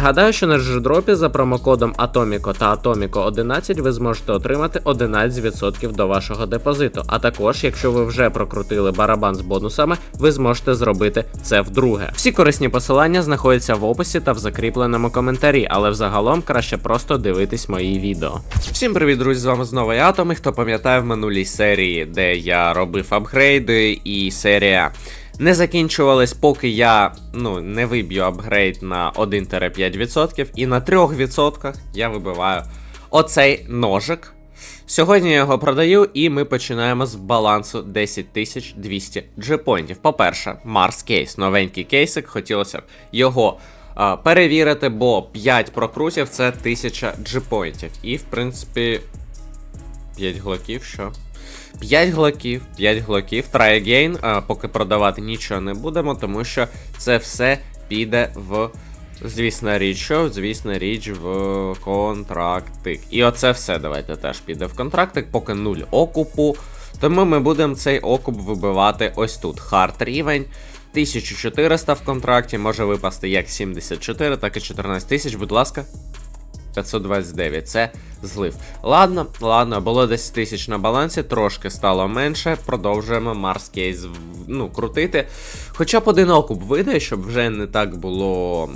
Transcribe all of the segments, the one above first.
Нагадаю, що на джедропі за промокодом Atomico та Atomico 11 ви зможете отримати 11% до вашого депозиту. А також, якщо ви вже прокрутили барабан з бонусами, ви зможете зробити це вдруге. Всі корисні посилання знаходяться в описі та в закріпленому коментарі, але взагалом краще просто дивитись мої відео. Всім привіт, друзі! З вами знову я Атом. І Хто пам'ятає в минулій серії, де я робив апгрейди, і серія не закінчувалась, поки я ну, не виб'ю апгрейд на 1-5%, і на 3% я вибиваю оцей ножик. Сьогодні я його продаю, і ми починаємо з балансу 10200 джепоінтів. По-перше, Марс кейс, новенький кейсик, хотілося б його а, перевірити, бо 5 прокрутів це 1000 джепоінтів. І, в принципі, 5 глоків, що? 5 глоків, 5 глоків, try again, а, поки продавати нічого не будемо, тому що це все піде в. Звісно, річ, що, звісно, річ в контрактик. І оце все давайте теж піде в контрактик, поки 0 окупу. Тому ми будемо цей окуп вибивати ось тут. Хард рівень. 1400 в контракті, може випасти як 74, так і 14 тисяч, будь ласка. 529, це злив. Ладно, ладно, було 10 тисяч на балансі, трошки стало менше. Продовжуємо Марс кейс ну, крутити. Хоча б один окуп вийде, щоб вже не так було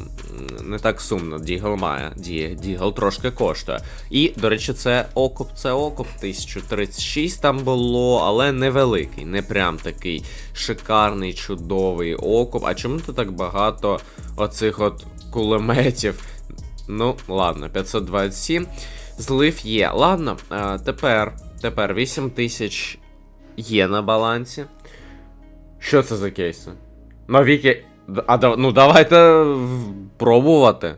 не так сумно. Дігл має. Ді, Дігл трошки коштує. І, до речі, це окуп, це окуп. 1036 там було, але невеликий, не прям такий шикарний, чудовий окуп. А чому тут так багато оцих от кулеметів? Ну, ладно, 527. Злив є. Ладно, а, тепер, тепер 8 тисяч є на балансі. Що це за кейси? Нові кей... А ну давайте пробувати.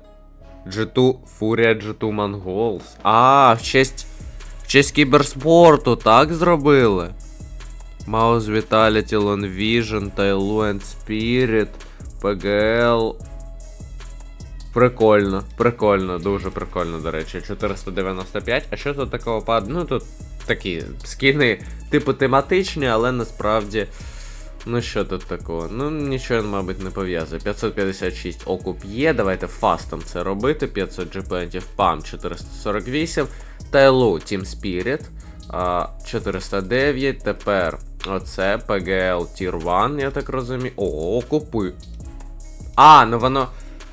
G2 Фурія G2 Mongols. А, в честь. В честь кіберспорту, так зробили? Mouse Vitality, Lone Vision, Tailu and Spirit, PGL. Прикольно, прикольно, дуже прикольно, до речі. 495. А що тут такого пад? Ну тут такі скіни, типу тематичні, але насправді. Ну що тут такого? Ну нічого, мабуть, не пов'язує. 556 окуп є. Давайте фастом це робити. 500 джепентів, пам 448. Тайлу Team Spirit. 409. Тепер оце PGL Tier 1, я так розумію. О, окупи. А, ну воно.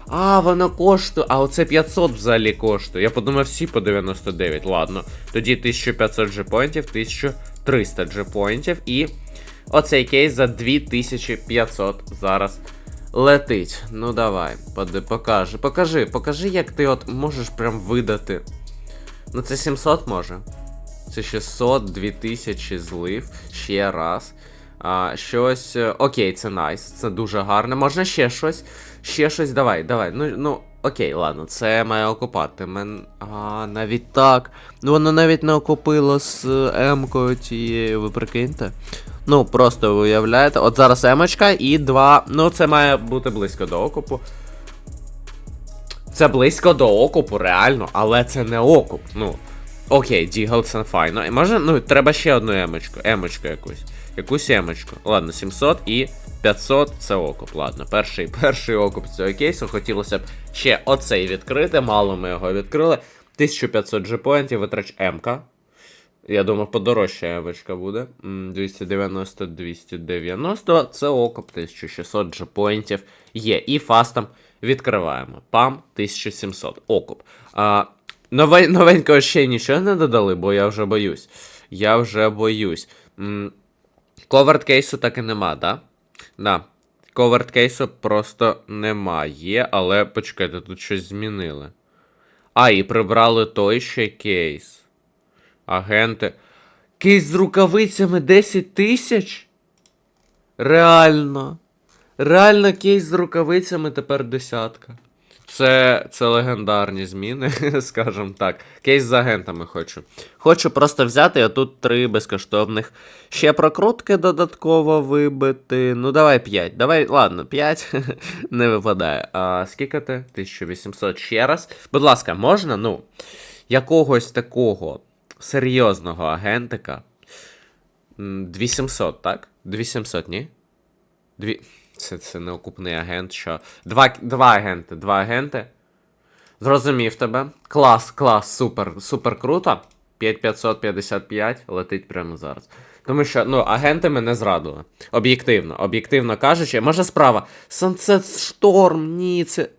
А, воно коштує. А оце 500 взагалі коштує. Я подумав, всі по 99. Ладно. Тоді 1500 джепоінтів, 1300 джепоінтів. І оцей кейс за 2500 зараз летить. Ну давай, покажи. Покажи, покажи, як ти от можеш прям видати. Ну це 700 може. Це 600, 2000 злив. Ще раз. А, щось. е, Окей, це найс. Це дуже гарно. Можна ще щось. Ще щось, давай, давай. Ну, ну, окей, ладно, це має окупати. Мен... А, навіть так. Ну воно навіть не окупило з М-кою тією, ви прикиньте. Ну, просто уявляєте. От зараз Емочка і два. Ну, це має бути близько до окупу. Це близько до окупу, реально, але це не окуп. Ну. Окей, Дігл файно. Може, ну, треба ще одну емочку. Емочку якусь. Якусь емочку. Ладно, 700 і 500 це окуп. Ладно, перший перший окуп цього кейсу. Хотілося б ще оцей відкрити. Мало ми його відкрили. 1500 джепоінтів, витрач М-ка. Я думаю, подорожча емочка буде. 290-290. Це окуп 1600 джепоінтів є. І фастом відкриваємо. Пам 1700. Окуп. А, нове, новенького ще нічого не додали, бо я вже боюсь. Я вже боюсь. Коверт кейсу так і нема, да? Да. Коверт кейсу просто немає, але почекайте, тут щось змінили. А, і прибрали той ще кейс. Агенти. Кейс з рукавицями 10 тисяч? Реально. Реально кейс з рукавицями тепер десятка. Це, це легендарні зміни, скажімо так. Кейс з агентами хочу. Хочу просто взяти, а тут три безкоштовних. Ще прокрутки додатково вибити. Ну, давай 5. Давай, ладно, 5 не випадає. А скільки ти? 1800 ще раз. Будь ласка, можна, ну, якогось такого серйозного агентика. М, 2700, так? 2700, ні? Дві... Це, це не окупний агент, що. Два, два агенти, два агенти. Зрозумів тебе. Клас, клас, супер, супер круто. 5555 летить прямо зараз. Тому що, ну, агенти мене зрадили. Об'єктивно, об'єктивно кажучи, може справа. Sunset Storm, ні, це.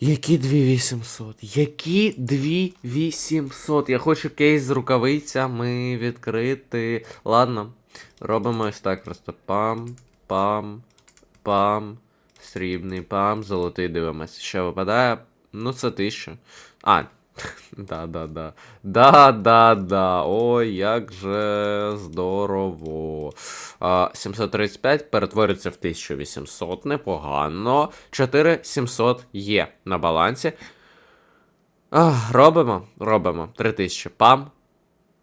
Які 2800? Які 2800? Я хочу кейс з рукавицями відкрити. Ладно, робимо ось так просто. Пам, пам, пам. Срібний пам, золотий дивимося. Що випадає? Ну, це тисяча. А, да, да, да. Да, да, да. Ой, як же здорово. А, 735 перетворюється в 1800. Непогано. 4700 є на балансі. А, робимо, робимо. 3000. Пам.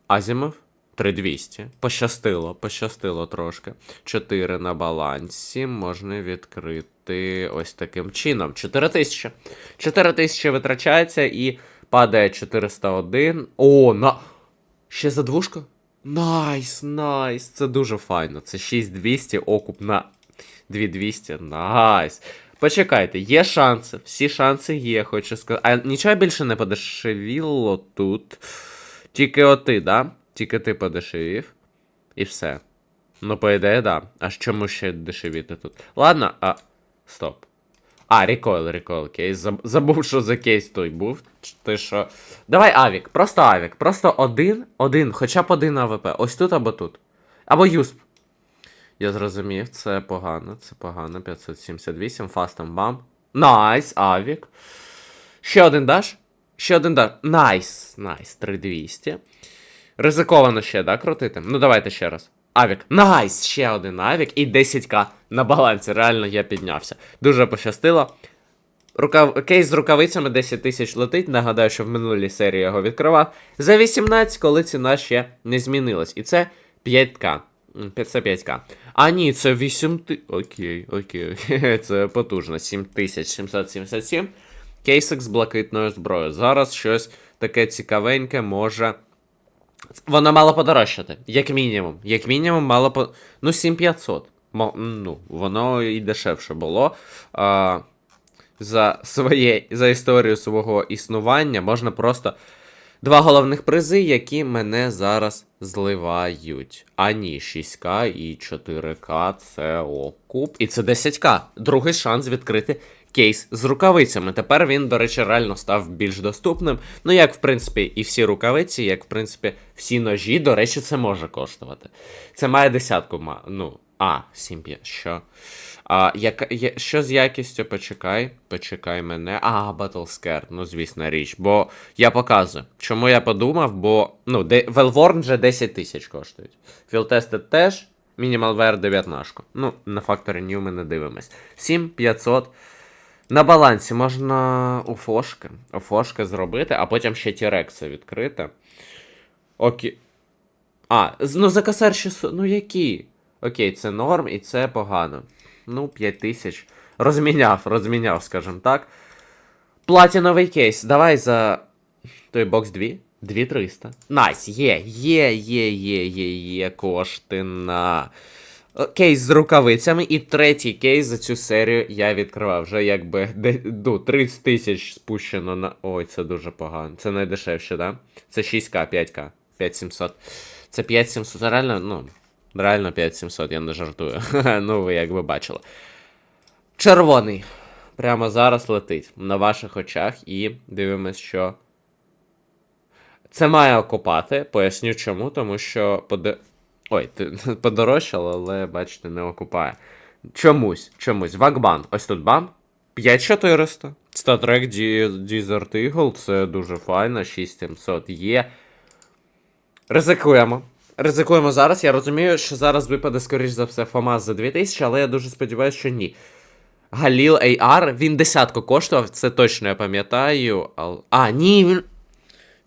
Азімов. 3200. Пощастило, пощастило трошки. 4 на балансі. Можна відкрити ось таким чином. 4000. 4000 витрачається і падає 401. О, на. Ще за двушку? Найс, найс. Це дуже файно. Це 6200 окуп на 2200. Найс. Почекайте, є шанси. Всі шанси є, хочу сказати. А нічого більше не подешевіло тут. Тільки оти, да? Тільки ти подешевів. І все. Ну, по ідеї, да. А чому ще дешевіти тут? Ладно, а. Стоп. А, рекойл, рекойл, кейс. Забув, що за кейс той був. Ти що. Давай Авік, просто Авік. Просто один, один, хоча б один АВП. Ось тут або тут. Або Юсп. Я зрозумів, це погано, це погано. 578, фастом бам. Найс, Авік. Ще один даш? Ще один даш. Найс, найс, 3200. Ризиковано ще, да, крутити? Ну давайте ще раз. Авік. Найс! Ще один авік і 10к на балансі. Реально я піднявся. Дуже пощастило. Рукав... Кейс з рукавицями 10 тисяч летить. Нагадаю, що в минулій серії його відкривав. За 18, коли ціна ще не змінилась. І це 5к. Це 5к. А ні, це 8 ти... Окей, окей, окей. Це потужно. 7777. Кейсик з блакитною зброєю. Зараз щось таке цікавеньке може. Воно мало подорожчати, як мінімум. Як мінімум, мало по. Ну, 7500. Мо... Ну, воно і дешевше було. А, за, своє... за історію свого існування можна просто. Два головних призи, які мене зараз зливають. А ні, 6К і 4К це окуп. І це 10К. Другий шанс відкрити кейс з рукавицями. Тепер він, до речі, реально став більш доступним. Ну, як, в принципі, і всі рукавиці, як, в принципі, всі ножі, до речі, це може коштувати. Це має десятку. Ну, а, 7 що? А, яка, я, що з якістю? Почекай, почекай мене. А, Battlescare, ну звісно річ. Бо я показую. Чому я подумав, бо ну, де, Велворн вже 10 тисяч коштують. Філтести теж, Minimal Wear 19. Ну, на Factory New ми не дивимось. 7500. На балансі можна у фошки. Зробити, а потім ще Тірекси відкрити. Окей. А, ну за косар 600. Ну які? Окей, це норм і це погано. Ну, 5000. Розміняв, розміняв, скажімо так. Платіновий кейс. Давай за. Той бокс 2. 2300. Найс, є, є, є, є, є, є кошти на. Е, Кейс з рукавицями, і третій кейс за цю серію я відкривав. Вже якби ну, 30 тисяч спущено на. Ой, це дуже погано. Це найдешевше, да? Це 6К, 5К, 5700. Це 5700. Це реально, ну, реально 5700, я не жартую. ну, ви як би бачили. Червоний. Прямо зараз летить на ваших очах і дивимось, що. Це має окупати. Поясню чому, тому що поде... Ой, подорожчало, але бачите, не окупає. Чомусь, чомусь. Вакбан. Ось тут бам. 5400. Статрек Desert Eagle, це дуже файно, 6700 є. Ризикуємо. Ризикуємо зараз. Я розумію, що зараз випаде, скоріш за все, ФАМАС за 2000, але я дуже сподіваюся, що ні. Галіл AR, він десятку коштував, це точно я пам'ятаю. А, ні, він.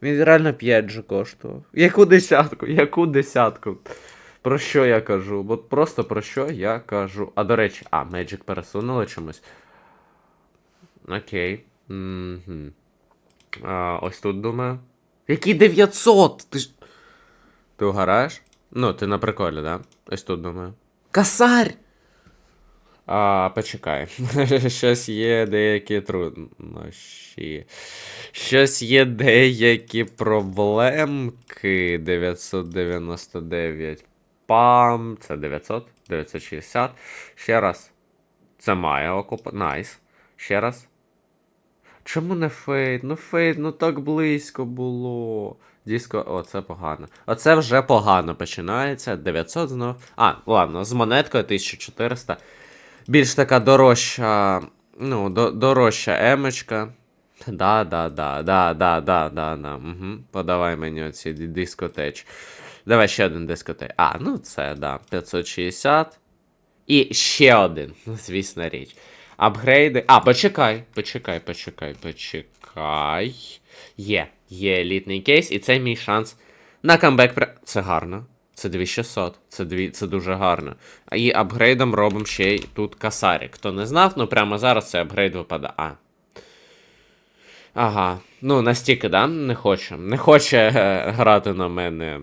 Він реально 5 же коштував. Яку десятку? Яку десятку? Про що я кажу? От просто про що я кажу. А до речі, а, Magic пересунули чомусь. Окей. Угу. А, ось тут думаю. Які 900? Ти ж. Ти угораєш? Ну, ти на приколі, да? Ось тут думаю. Косарь! А, почекай. Щось є деякі труднощі. Щось є деякі проблемки. 999. Пам. Це 900, 960. Ще раз. Це має окуп. Найс. Ще раз. Чому не фейт? Ну фейт, ну так близько було. Диско, о, це погано. Оце вже погано починається. 900 знов. А, ладно, з монеткою 1400. Більш така дорожча. Ну, до, дорожча емочка. Да, да, да, да, да, да, да, да. Угу. Подавай мені оці дискотеч. Давай ще один дискотеч. А, ну це, да. 560. І ще один, ну, звісно річ. Апгрейди. А, почекай, почекай, почекай, почекай. Є, є елітний кейс, і це мій шанс на камбек. Це гарно. Це 2600, це, дві... це дуже гарно. І апгрейдом робимо ще й тут касарік. Хто не знав, ну прямо зараз цей апгрейд випадає. А. Ага. Ну, настільки, да? Не хоче. Не хоче е, грати на мене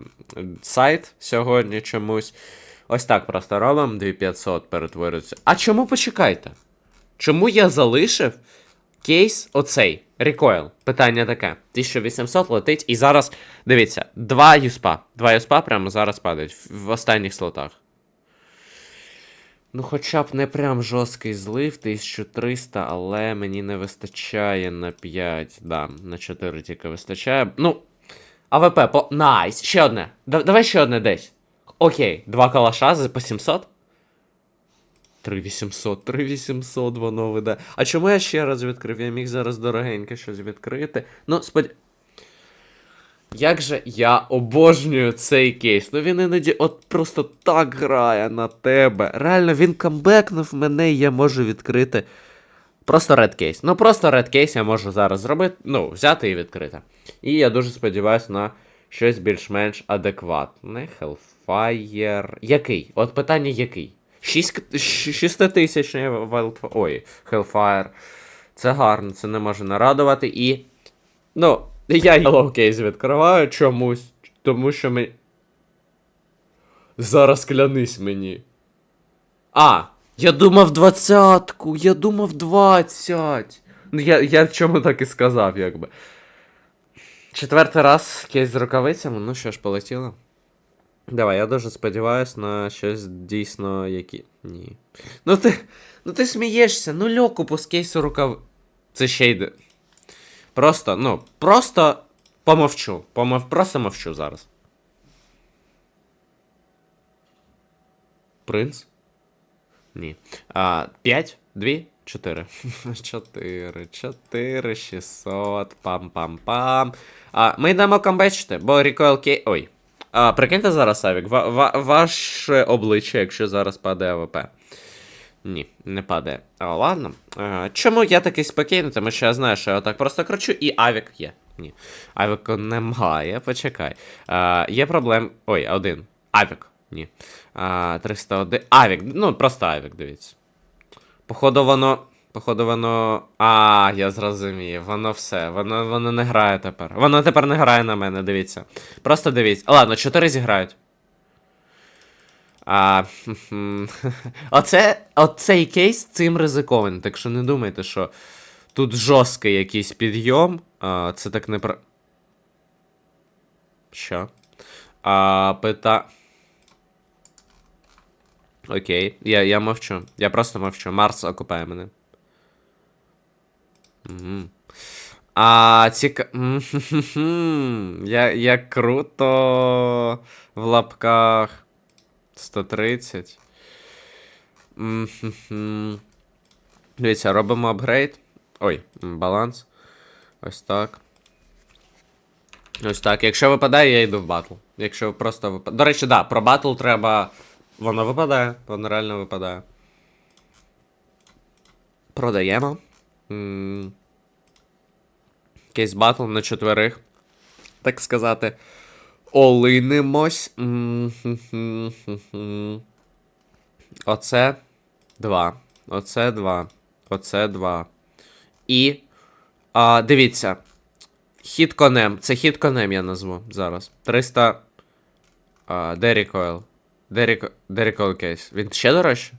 сайт сьогодні чомусь. Ось так просто робимо. 2500 перетворюється. А чому почекайте? Чому я залишив кейс оцей? Recoil. Питання таке. 1800 летить, і зараз, дивіться, два юспа. Два юспа прямо зараз падають в останніх слотах. Ну, хоча б не прям жорсткий злив, 1300, але мені не вистачає на 5. Да, на 4 тільки вистачає. Ну, АВП по. Найс! Ще одне. Да- давай ще одне десь. Окей, два калаша за по 700. 3800, 3800 воно веде. А чому я ще раз відкрив? Я міг зараз дорогеньке щось відкрити. Ну, сподя... Як же я обожнюю цей кейс. Ну він іноді от просто так грає на тебе. Реально, він камбекнув мене, і я можу відкрити. Просто red кейс. Ну просто red кейс я можу зараз зробити, ну, взяти і відкрити. І я дуже сподіваюся на щось більш-менш адекватне. Hellfire. Який? От питання який? 6 тисячний Wild... Ой, Hellfire. Це гарно, це не може нарадувати. І. Ну, я Yellow Case відкриваю чомусь, тому що ми. Зараз клянись мені. А, я думав двадцятку, я думав 20. Ну, я, я чому так і сказав, якби. Четвертий раз кейс з рукавицями, ну що ж, полетіло. Давай, я дуже сподіваюся на щось дійсно які. Ні. Ну ти. Ну ти смієшся, ну льоку з кейсу рукав. Це ще йде. Просто, ну, просто помовчу. Помов... Просто мовчу зараз. Принц? Ні. А, 5, 2, 4. 4, 4, 600, пам-пам-пам. А, ми йдемо камбечити, бо Recoil Кей... Ой. А, прикиньте зараз, Авік, ва- ва- ваше обличчя, якщо зараз падає АВП. Ні, не падає. А, ладно. А, чому я такий спокійний? Тому що я знаю, що я отак просто кручу, і Авік є. Ні. Авіку немає, почекай. А, є проблем. Ой, один. Авік. Ні. А, 301. Авік. Ну, просто Авік, дивіться. Походу, воно. Походу, воно. А, я зрозумів. Воно все. Воно, воно не грає тепер. Воно тепер не грає на мене, дивіться. Просто дивіться. Ладно, 4 зіграють. А, оце, оцей кейс цим ризикований, так що не думайте, що тут жорсткий якийсь підйом. А, це так не про. Що? А, пита. Окей, я, я мовчу. Я просто мовчу. Марс окупає мене. Угу. А, ціка... М-хм-хм. Я, круто в лапках. 130. М-хм-хм. Дивіться, робимо апгрейд. Ой, баланс. Ось так. Ось так. Якщо випадає, я йду в батл. Якщо просто випадає. До речі, да, про батл треба. Воно випадає, воно реально випадає. Продаємо. Кейс батл на четверих. Так сказати. Олинимось. Оце два. Оце два. Оце два. І. А, дивіться. Хід конем. Це хід конем я назву зараз. 300. А, де recoil? Де рек- де recoil кейс? Він ще дорожче?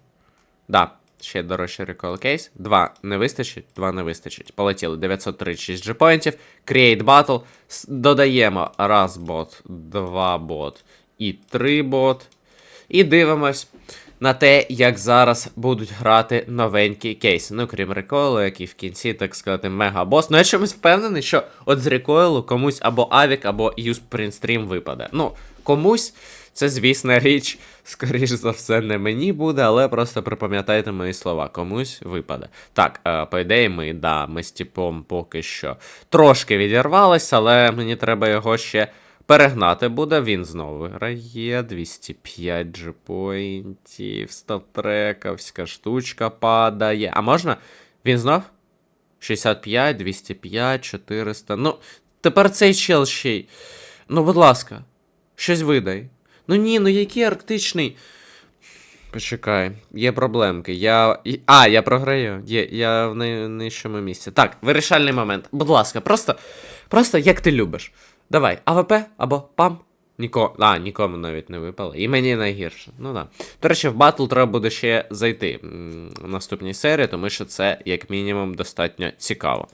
Да. Ще дорожчий рекол кейс. Два не вистачить, два не вистачить. Полетіли 936 джепоінтів. Create Battle. Додаємо раз бот, два бот і три бот. І дивимось на те, як зараз будуть грати новенькі кейси. Ну, крім рекойлу, який в кінці, так сказати, мегабос. Ну, я чомусь впевнений, що от з рекойлу комусь або Авік, або Use випаде. Ну, комусь. Це, звісна річ, скоріш за все, не мені буде, але просто припам'ятайте мої слова, комусь випаде. Так, е, по ідеї, ми, да, ми з типом поки що трошки відірвались, але мені треба його ще перегнати буде. Він знову виграє. 205 джепоінтів, статрековська штучка падає. А можна? Він знов? 65, 205, 400. Ну, тепер цей чел ще й. Ну, будь ласка, щось видай. Ну ні, ну який арктичний. Почекай, є проблемки. Я. А, я програю. Є, я в нижчому місці. Так, вирішальний момент. Будь ласка, просто. Просто як ти любиш. Давай, АВП або ПАМ. Ніко... А, нікому навіть не випало. І мені найгірше. Ну да. До речі, в батл треба буде ще зайти в наступній серії, тому що це, як мінімум, достатньо цікаво.